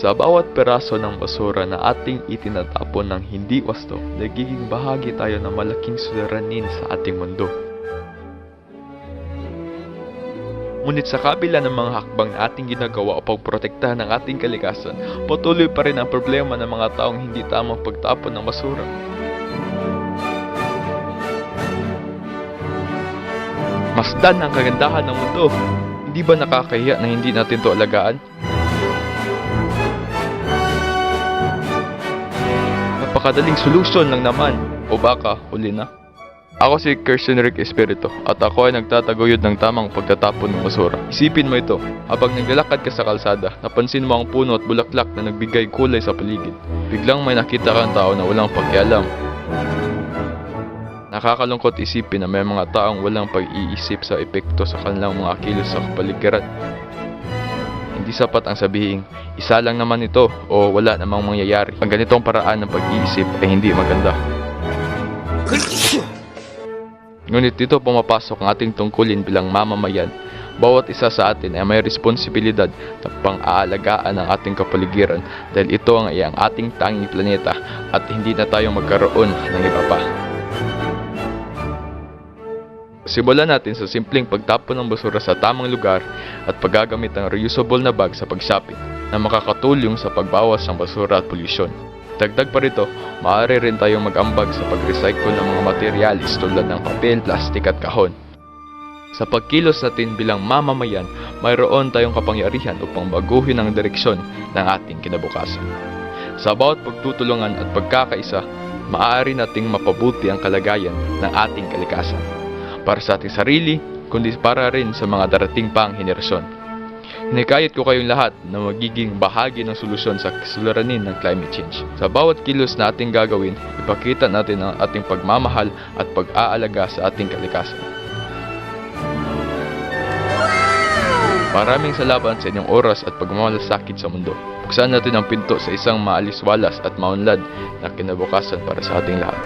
Sa bawat peraso ng basura na ating itinatapon ng hindi wasto, nagiging bahagi tayo ng malaking suliranin sa ating mundo. Ngunit sa kabila ng mga hakbang na ating ginagawa upang protektahan ang ating kalikasan, patuloy pa rin ang problema ng mga taong hindi tamang pagtapon ng basura. Masdan ang kagandahan ng mundo. Hindi ba nakakahiya na hindi natin to alagaan? Napakadaling solusyon lang naman. O baka, huli na. Ako si Kirsten Rick Espirito at ako ay nagtataguyod ng tamang pagtatapon ng basura. Isipin mo ito, habang naglalakad ka sa kalsada, napansin mo ang puno at bulaklak na nagbigay kulay sa paligid. Biglang may nakita kang tao na walang pakialam. Nakakalungkot isipin na may mga taong walang pag-iisip sa epekto sa kanilang mga kilos sa kapaligiran. Hindi sapat ang sabihin, isa lang naman ito o wala namang mangyayari. Ang ganitong paraan ng pag-iisip ay hindi maganda. Ngunit dito pumapasok ang ating tungkulin bilang mamamayan. Bawat isa sa atin ay may responsibilidad na pang-aalagaan ng ating kapaligiran dahil ito ang iyang ating tanging planeta at hindi na tayo magkaroon ng iba pa. Simulan natin sa simpleng pagtapon ng basura sa tamang lugar at paggagamit ng reusable na bag sa pag-shopping na makakatulong sa pagbawas ng basura at polusyon. Dagdag pa rito, maaari rin tayong mag-ambag sa pag-recycle ng mga materialis tulad ng papel, plastik at kahon. Sa pagkilos natin bilang mamamayan, mayroon tayong kapangyarihan upang baguhin ang direksyon ng ating kinabukasan. Sa bawat pagtutulungan at pagkakaisa, maaari nating mapabuti ang kalagayan ng ating kalikasan. Para sa ating sarili, kundi para rin sa mga darating pang henerasyon. Hinikayat ko kayong lahat na magiging bahagi ng solusyon sa suliranin ng climate change. Sa bawat kilos na ating gagawin, ipakita natin ang ating pagmamahal at pag-aalaga sa ating kalikasan. Maraming salamat sa inyong oras at pagmamalasakit sa mundo. Buksan natin ang pinto sa isang maaliswalas at maunlad na kinabukasan para sa ating lahat.